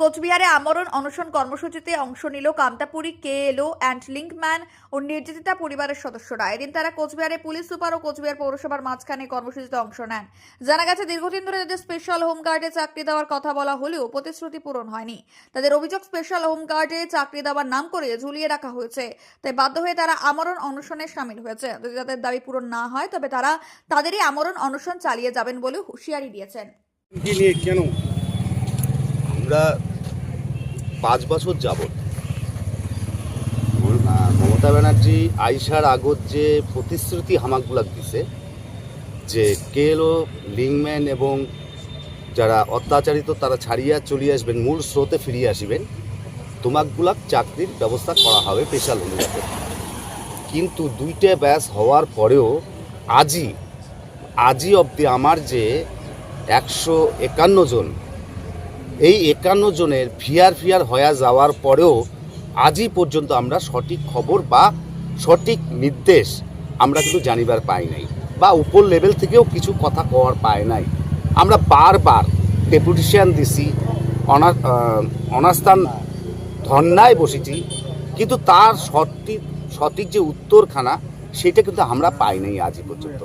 কোচবিহারে আমরণ অনশন কর্মসূচিতে অংশ নিল কামতাপুরী কে এলো অ্যান্ড লিঙ্কম্যান ও নির্যাতিতা পরিবারের সদস্যরা। এদিন তারা কোচবিহারে পুলিশ সুপার ও কোচবিহার পৌরসভার মাঝখানে কর্মসূচিতে অংশ নেন। জানা গেছে, দীর্ঘদিন ধরে তাদের স্পেশাল হোমগার্ডে চাকরি দেওয়ার কথা বলা হলেও প্রতিশ্রুতি পূরণ হয়নি। তাদের অভিযোগ স্পেশাল হোমগার্ডে চাকরি দেওয়ার নাম করে ঝুলিয়ে রাখা হয়েছে। তাই বাধ্য হয়ে তারা আমরণ অনশনে সামিল হয়েছে। যদি তাদের দাবি পূরণ না হয়, তবে তারা তাদেরই আমরণ অনশন চালিয়ে যাবেন বলে হুঁশিয়ারি দিয়েছেন। আমরা পাঁচ বছর যাবৎ মমতা ব্যানার্জি আইসার আগত যে প্রতিশ্রুতি হামাকগুলাক দিছে যে কেলো লিংম্যান এবং যারা অত্যাচারিত তারা ছাড়িয়া চলিয়ে আসবেন মূল স্রোতে ফিরিয়ে আসিবেন তোমাকগুলাক চাকরির ব্যবস্থা করা হবে স্পেশাল অনুযায়ী কিন্তু দুইটা ব্যাস হওয়ার পরেও আজই আজই অবধি আমার যে একশো একান্ন জন এই একান্ন জনের ফিয়ার ফিয়ার হয়ে যাওয়ার পরেও আজই পর্যন্ত আমরা সঠিক খবর বা সঠিক নির্দেশ আমরা কিন্তু জানিবার পাই নাই বা উপর লেভেল থেকেও কিছু কথা কওয়ার পাই নাই। আমরা বারবার ডেপুটেশন দিছি, অনা অনাস্থান ধর্নায় বসেছি, কিন্তু তার সঠিক সঠিক যে উত্তরখানা সেটা কিন্তু আমরা পাই নাই আজই পর্যন্ত।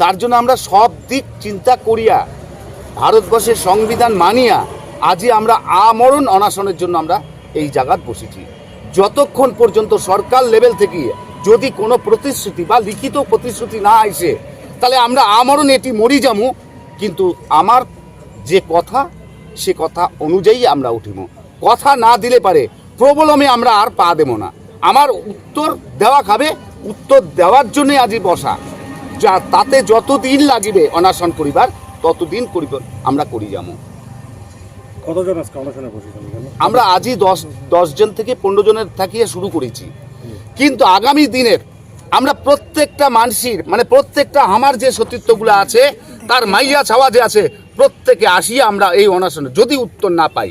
তার জন্য আমরা সব দিক চিন্তা করিয়া ভারতবর্ষের সংবিধান মানিয়া আজই আমরা আমরণ অনাশনের জন্য আমরা এই জায়গাত বসেছি। যতক্ষণ পর্যন্ত সরকার লেভেল থেকে যদি কোনো প্রতিশ্রুতি বা লিখিত প্রতিশ্রুতি না আসে, তাহলে আমরা আমরণ এটি মরি যামু, কিন্তু আমার যে কথা, সে কথা অনুযায়ী আমরা উঠিব কথা না দিলে পারে, প্রবলমে আমরা আর পা দেব না। আমার উত্তর দেওয়া খাবে, উত্তর দেওয়ার জন্যই আজই বসা। যা তাতে যতদিন লাগিবে অনাশন করিবার, ততদিন করিব আমরা করি যাব কতজন আজকে অনশনে বসেছেন আমরা আজই দশ দশজন থেকে পনেরো জনের থাকিয়ে শুরু করেছি। কিন্তু আগামী দিনের আমরা প্রত্যেকটা মানুষের মানে প্রত্যেকটা আমার যে সতীর্থগুলো আছে তার মাইয়া ছাওয়া যে আছে প্রত্যেকে আসিয়া আমরা এই অনশনে যদি উত্তর না পাই।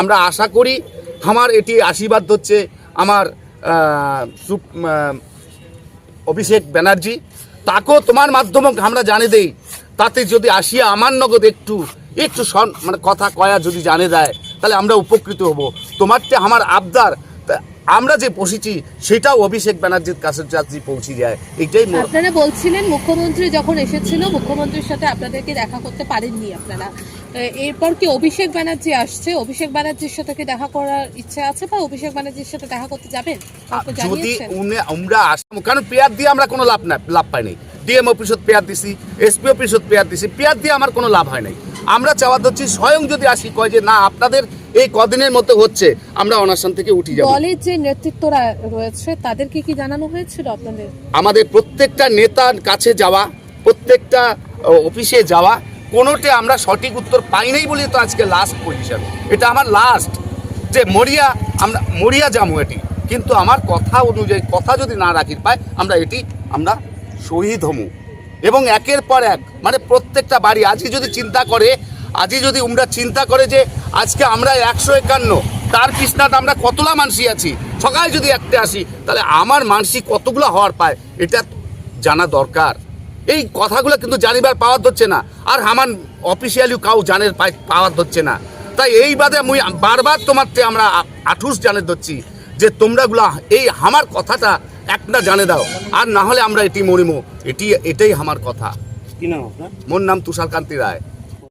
আমরা আশা করি আমার এটি আশীর্বাদ হচ্ছে আমার অভিষেক ব্যানার্জি। তাকেও তোমার মাধ্যমে আমরা জানে দেই তাতে যদি আসিয়া আমার নগদ একটু একটু সন মানে কথা কয়া যদি জানে দেয় তাহলে আমরা উপকৃত হব। তোমার যে আমার আবদার আমরা যে বসেছি সেটাও অভিষেক ব্যানার্জির কাছে যাত্রী পৌঁছে যায় এইটাই আপনারা বলছিলেন মুখ্যমন্ত্রী যখন এসেছিল মুখ্যমন্ত্রীর সাথে আপনাদেরকে দেখা করতে পারেননি আপনারা। এরপর কি অভিষেক ব্যানার্জি আসছে? অভিষেক ব্যানার্জির সাথে কি দেখা করার ইচ্ছে আছে বা অভিষেক ব্যানার্জির সাথে দেখা করতে যাবেন? যদি আমরা আসাম কারণ পেয়ার দিয়ে আমরা কোনো লাভ না লাভ পাই নাই ডিএম অফিসত পেয়ার দিছি এসপি অফিসত পেয়ার দিছি পেয়ার দিয়ে আমার কোনো লাভ হয় নাই। আমরা চাওয়া হচ্ছে স্বয়ং যদি আসি কয় যে না আপনাদের এই কদিনের মধ্যে হচ্ছে আমরা অনাশন থেকে উঠি যাব। দলের যে নেতৃত্বরা রয়েছে তাদেরকে কি জানানো হয়েছিল আপনাদের? আমাদের প্রত্যেকটা নেতার কাছে যাওয়া প্রত্যেকটা অফিসে যাওয়া কোনোটা আমরা সঠিক উত্তর পাই নাই বলে তো আজকে লাস্ট পজিশন এটা আমার লাস্ট যে মরিয়া আমরা মরিয়া যাব এটি। কিন্তু আমার কথা অনুযায়ী কথা যদি না রাখি পাই আমরা এটি আমরা শহীদ হমু। এবং একের পর এক মানে প্রত্যেকটা বাড়ি আজই যদি চিন্তা করে, আজই যদি আমরা চিন্তা করে যে আজকে আমরা একশো একান্ন, তার কৃষ্ণাত আমরা কতলা মানসি আছি, সকালে যদি একটা আসি, তাহলে আমার মানসিক কতগুলো হওয়ার পায়, এটা জানা দরকার। এই কথাগুলো কিন্তু জানিবার পাওয়ার ধরছে না, আর আমার অফিসিয়ালি কাউ জানের পাওয়ার ধরছে না। তাই এই বাদে মুই বারবার তোমার আমরা আঠুস জানে ধরছি, যে তোমরাগুলা এই আমার কথাটা একটা জানে দাও। আর না হলে আমরা এটি মরিমো। এটি এটাই আমার কথা। কি নাম আপনার? মোর নাম তুষারকান্তি রায়।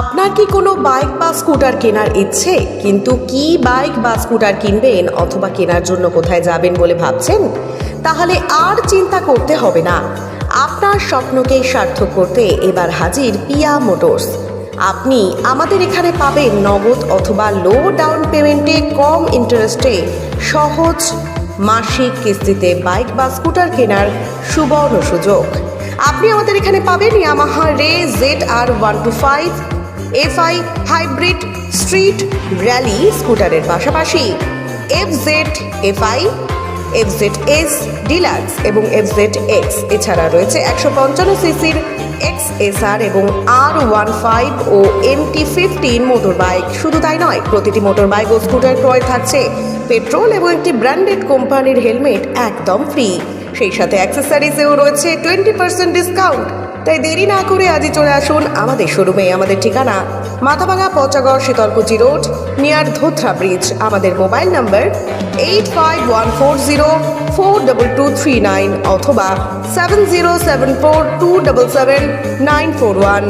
আপনার কি কোনো বাইক বা স্কুটার কেনার ইচ্ছে? কিন্তু কি বাইক বা স্কুটার কিনবেন অথবা কেনার জন্য কোথায় যাবেন বলে ভাবছেন? তাহলে আর চিন্তা করতে হবে না। আপনার স্বপ্নকে সার্থক করতে এবার হাজির পিয়া মোটরস। আপনি আমাদের এখানে পাবেন নগদ অথবা লো ডাউন পেমেন্টে কম ইন্টারেস্টে সহজ মাসিক কিস্তিতে বাইক বা স্কুটার কেনার সুবর্ণ সুযোগ। আপনি আমাদের এখানে পাবেন Yamaha Ray Z R one two five FI hybrid street rally স্কুটারের পাশাপাশি F Z FI FZ S deluxe এবং এফজেড এক্স এছাড়া রয়েছে একশো পঞ্চান্ন সিসির এক্স এসআর এবং আর ওয়ান ফাইভ ও এমটি ফিফটিন মোটর বাইক শুধু তাই নয়, প্রতিটি মোটর বাইক ও স্কুটার ক্রয় থাকছে পেট্রোল এবং একটি ব্র্যান্ডেড কোম্পানির হেলমেট একদম ফ্রি। সেই সাথে অ্যাক্সেসরিজেও রয়েছে টোয়েন্টি পার্সেন্ট ডিসকাউন্ট। তাই দেরি না করে আজই চলে আসুন আমাদের শোরুমে। আমাদের ঠিকানা Mathabhanga Pachagarh Sitalkuchi road, near Dhothra bridge. আমাদের mobile number eight five one four zero four double two three nine অথবা seven zero seven four two double seven nine four one.